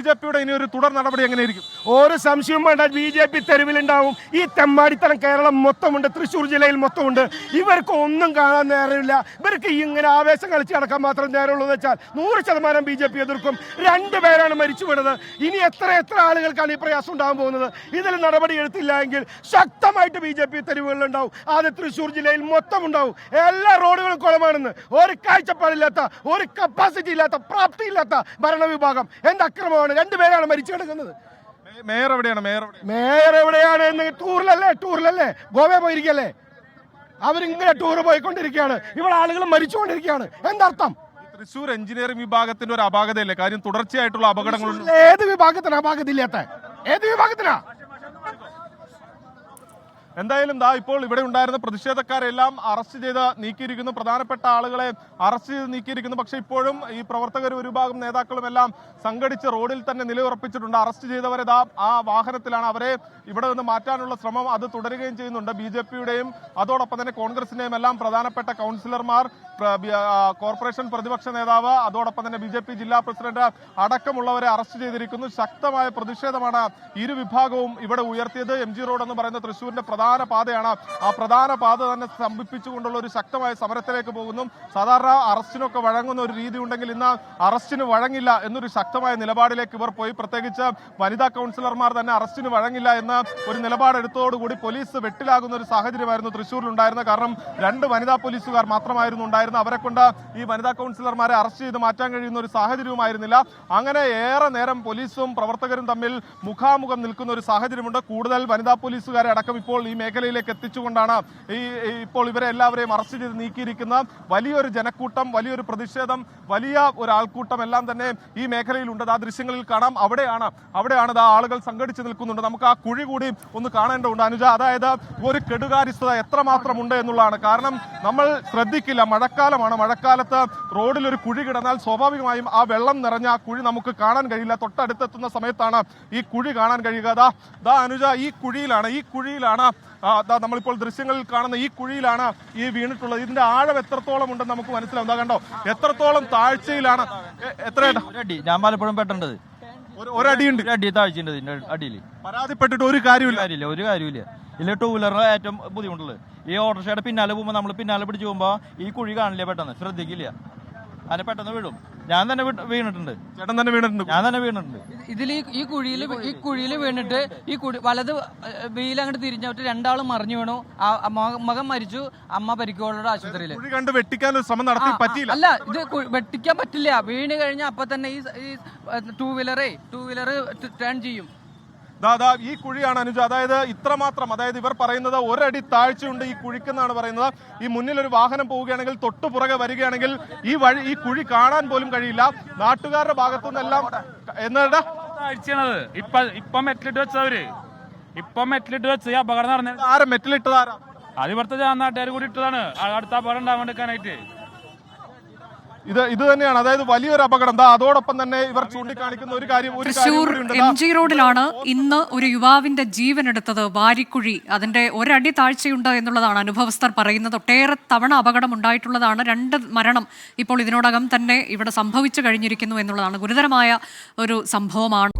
B J പിയുടെ ഇനി ഒരു തുടർ നടപടി എങ്ങനെയായിരിക്കും ഒരു സംശയവും വേണ്ട ബി ജെ പി തെരുവിലുണ്ടാവും. ഈ തെമ്മാടിത്തരം കേരളം മൊത്തമുണ്ട് തൃശ്ശൂർ ജില്ലയിൽ മൊത്തമുണ്ട്. ഇവർക്ക് ഒന്നും കാണാൻ നേരമില്ല. ഇവർക്ക് ഇങ്ങനെ ആവേശം കളിച്ച് നടക്കാൻ മാത്രം നേരമുള്ളൂ എന്ന് വെച്ചാൽ നൂറ് ശതമാനം ബി ജെ പി എതിർക്കും. രണ്ടുപേരാണ് മരിച്ചു വീണത് ഇനി എത്ര എത്ര ആളുകൾക്കാണ് ഈ പ്രയാസം ഉണ്ടാകാൻ പോകുന്നത്? ഇതിൽ നടപടി എടുത്തില്ല എങ്കിൽ ശക്തമായിട്ട് ബി ജെ പി തെരുവുകളിലുണ്ടാവും. അത് തൃശ്ശൂർ ജില്ലയിൽ മൊത്തം ഉണ്ടാവും എല്ലാ റോഡുകളും കുളമാണെന്ന്. ഒരു കാഴ്ചപ്പാടില്ലാത്ത ഒരു കപ്പാസിറ്റി ഇല്ലാത്ത പ്രാപ്തിയില്ലാത്ത ഭരണവിഭാഗം. എന്ത് അക്രമമാണ് രണ്ടുപേരാണ് മരിച്ചു കിടക്കുന്നത് മേയർ എവിടെയാണ്? മേയർ മേയർ എവിടെയാണ് എന്ന് ടൂറിലല്ലേ? ടൂറിലല്ലേ? ഗോവ പോയിരിക്കല്ലേ? അവരിങ്ങനെ ടൂർ പോയിക്കൊണ്ടിരിക്കുകയാണ്. ഇവിടെ ആളുകൾ മരിച്ചുകൊണ്ടിരിക്കുകയാണ്. എന്തർത്ഥം? തൃശൂർ എഞ്ചിനീയറിംഗ് വിഭാഗത്തിന്റെ ഒരു അപാകതയല്ലേ? കാര്യം തുടർച്ചയായിട്ടുള്ള അപകടങ്ങളുണ്ട്. ഏത് വിഭാഗത്തിനാ ഇല്ലാത്ത? ഏത് വിഭാഗത്തിനാ? എന്തായാലും ദാ ഇപ്പോൾ ഇവിടെ ഉണ്ടായിരുന്ന പ്രതിഷേധക്കാരെല്ലാം അറസ്റ്റ് ചെയ്ത് നീക്കിയിരിക്കുന്നു. പ്രധാനപ്പെട്ട ആളുകളെ അറസ്റ്റ് ചെയ്ത് നീക്കിയിരിക്കുന്നു. പക്ഷെ ഇപ്പോഴും ഈ പ്രവർത്തകർ ഒരു ഭാഗം നേതാക്കളും എല്ലാം സംഘടിച്ച് റോഡിൽ തന്നെ നിലയുറപ്പിച്ചിട്ടുണ്ട്. അറസ്റ്റ് ചെയ്തവരെ ദാ ആ വാഹനത്തിലാണ് അവരെ ഇവിടെ നിന്ന് മാറ്റാനുള്ള ശ്രമം. അത് തുടരുകയും ചെയ്യുന്നുണ്ട് ബി ജെ പിയുടെയും. അതോടൊപ്പം തന്നെ കോൺഗ്രസിന്റെയും എല്ലാം പ്രധാനപ്പെട്ട കൗൺസിലർമാർ കോർപ്പറേഷൻ പ്രതിപക്ഷ നേതാവ് അതോടൊപ്പം തന്നെ ബി ജെ പി ജില്ലാ പ്രസിഡന്റ് അടക്കമുള്ളവരെ അറസ്റ്റ് ചെയ്തിരിക്കുന്നു. ശക്തമായ പ്രതിഷേധമാണ് ഇരു വിഭാഗവും ഇവിടെ ഉയർത്തിയത്. എം ജി റോഡ് എന്ന് പറയുന്ന തൃശ്ശൂരിന്റെ പ്രധാന പാതയാണ്. ആ പ്രധാന പാത തന്നെ സ്തംഭിപ്പിച്ചുകൊണ്ടുള്ള ഒരു ശക്തമായ സമരത്തിലേക്ക് പോകുന്നു. സാധാരണ അറസ്റ്റിനൊക്കെ വഴങ്ങുന്ന ഒരു രീതി ഉണ്ടെങ്കിൽ ഇന്ന് അറസ്റ്റിന് വഴങ്ങില്ല എന്നൊരു ശക്തമായ നിലപാടിലേക്ക് ഇവർ പോയി. പ്രത്യേകിച്ച് വനിതാ കൗൺസിലർമാർ തന്നെ അറസ്റ്റിന് വഴങ്ങില്ല എന്ന ഒരു നിലപാടെടുത്തോടുകൂടി പോലീസ് വെട്ടിലാകുന്ന ഒരു സാഹചര്യമായിരുന്നു തൃശ്ശൂരിൽ ഉണ്ടായിരുന്നത് കാരണം രണ്ട് വനിതാ പോലീസുകാർ മാത്രമായിരുന്നു ഉണ്ടായിരുന്നത്. അവരെ കൊണ്ട് ഈ വനിതാ കൗൺസിലർമാരെ അറസ്റ്റ് ചെയ്ത് മാറ്റാൻ കഴിയുന്ന ഒരു സാഹചര്യവുമായിരുന്നില്ല. അങ്ങനെ ഏറെ നേരം പോലീസും പ്രവർത്തകരും തമ്മിൽ മുഖാമുഖം നിൽക്കുന്ന ഒരു സാഹചര്യമുണ്ട്. കൂടുതൽ വനിതാ പോലീസുകാരെ അടക്കം ഇപ്പോൾ മേഖലയിലേക്ക് എത്തിച്ചുകൊണ്ടാണ് ഈ ഈ ഇപ്പോൾ ഇവരെ എല്ലാവരെയും അറസ്റ്റ് ചെയ്ത് നീക്കിയിരിക്കുന്ന വലിയൊരു ജനക്കൂട്ടം വലിയൊരു പ്രതിഷേധം വലിയ ഒരു ആൾക്കൂട്ടം എല്ലാം തന്നെ ഈ മേഖലയിലുണ്ട്. ആ ദൃശ്യങ്ങളിൽ കാണാം. അവിടെയാണ് അവിടെയാണ് ആ ആളുകൾ സംഘടിച്ചു നിൽക്കുന്നുണ്ട്. നമുക്ക് ആ കുഴി കൂടി ഒന്ന് കാണേണ്ടതുണ്ട്. അനുജ അതായത് ഒരു കെടുകാര്യസ്ഥത എത്രമാത്രം ഉണ്ട് എന്നുള്ളതാണ്. കാരണം നമ്മൾ ശ്രദ്ധിക്കില്ല മഴക്കാലമാണ്. മഴക്കാലത്ത് റോഡിൽ ഒരു കുഴി കിടന്നാൽ സ്വാഭാവികമായും ആ വെള്ളം നിറഞ്ഞ ആ കുഴി നമുക്ക് കാണാൻ കഴിയില്ല. തൊട്ടടുത്തെത്തുന്ന സമയത്താണ് ഈ കുഴി കാണാൻ കഴിയുക. ദാ ദാ അനുജ ഈ കുഴിയിലാണ് ഈ കുഴിയിലാണ് നമ്മളിപ്പോൾ ദൃശ്യങ്ങളിൽ കാണുന്ന ഈ കുഴിയിലാണ് ഈ വീണിട്ടുള്ളത്. ഇതിന്റെ ആഴം എത്രത്തോളം ഉണ്ടെന്ന് നമുക്ക് മനസ്സിലാവും. കണ്ടോ? എത്രത്തോളം താഴ്ചയിലാണ്. എത്ര ഞാൻ പലപ്പോഴും പെട്ടേണ്ടത്. ഒരു- ഒരടിയുണ്ട്. ഒരു അടി താഴ്ചയുണ്ട് ഇതിന്റെ അടിയിൽ. പരാതിപ്പെട്ടിട്ട് ഒരു കാര്യമില്ല കാര്യമില്ല ഒരു കാര്യമില്ല ഇതിൽ ടൂ വീലറിന് ഏറ്റവും ബുദ്ധിമുട്ടുള്ളത്. ഈ ഓട്ടോറിക്ഷയുടെ പിന്നാലെ പോകുമ്പോൾ നമ്മൾ പിന്നാലെ പിടിച്ച് പോകുമ്പോൾ ഈ കുഴി കാണില്ല പെട്ടെന്ന്? ശ്രദ്ധിക്കില്ല. അതിനെ പെട്ടെന്ന് വീഴും ഞാൻ തന്നെ വീണ്- വീണിട്ടുണ്ട്. ചേട്ടൻ തന്നെ വീണിട്ടുണ്ട്. ഞാൻ തന്നെ വീണിട്ടുണ്ട്. ഇതിൽ ഈ കുഴിയിൽ ഈ കുഴിയിൽ വീണിട്ട് ഈ കുഴി വലത് വെയിൽ അങ്ങോട്ട് തിരിഞ്ഞിട്ട് രണ്ടാളും മറിഞ്ഞു വീണു. മകൻ മരിച്ചു. അമ്മ പരിക്കോളുടെ ആശുപത്രിയിൽ കുഴി കണ്ട് വെട്ടിക്കാൻ ഒരു ശ്രമം നടത്തി പറ്റിയില്ല. അല്ല ഇത് വെട്ടിക്കാൻ പറ്റില്ല. വീണ് കഴിഞ്ഞാൽ അപ്പൊ തന്നെ ഈ ഈ ടൂ വീലറേ ടൂ വീലർ ടേൺ ചെയ്യും. ദാ ദാ ഈ കുഴിയാണ് അനുജ. അതായത് ഇത്രമാത്രം അതായത് ഇവർ പറയുന്നത് ഒരടി താഴ്ചയുണ്ട് ഈ കുഴിക്കെന്നാണ് പറയുന്നത്. ഈ മുന്നിൽ ഒരു വാഹനം പോവുകയാണെങ്കിൽ തൊട്ടു പുറകെ വരികയാണെങ്കിൽ ഈ വഴി ഈ കുഴി കാണാൻ പോലും കഴിയില്ല. നാട്ടുകാരുടെ ഭാഗത്തു നിന്നെല്ലാം എന്താ ഇപ്പൊ ഇപ്പൊ മെറ്റലിട്ട് വെച്ചവര്. ഇപ്പൊ മെറ്റലിട്ട് വെച്ച് അപകടം നടന്നത് ആരും മെറ്റലിട്ടതാരാ? അത് ഇവിടുത്തെ നാട്ടുകാർ കൂടി ഇട്ടതാണ്. അടുത്ത അപകടം ഉണ്ടാവാണ്ടിരിക്കാനായിട്ട്. ഇത് ഇത് തന്നെയാണ്. അതായത് വലിയൊരു അപകടം. അതോടൊപ്പം തന്നെ ഇവർ ചൂണ്ടിക്കാണിക്കുന്ന ഒരു കാര്യം തൃശൂർ എം ജി റോഡിലാണ് ഇന്ന് ഒരു യുവാവിന്റെ ജീവൻ എടുത്തത് വാരിക്കുഴി. അതിന്റെ ഒരടി താഴ്ചയുണ്ട് എന്നുള്ളതാണ് അനുഭവസ്ഥർ പറയുന്നത്. ഒട്ടേറെ തവണ അപകടം ഉണ്ടായിട്ടുള്ളതാണ്. രണ്ട് മരണം ഇപ്പോൾ ഇതിനോടകം തന്നെ ഇവിടെ സംഭവിച്ചു കഴിഞ്ഞിരിക്കുന്നു എന്നുള്ളതാണ് ഗുരുതരമായ ഒരു സംഭവമാണ്.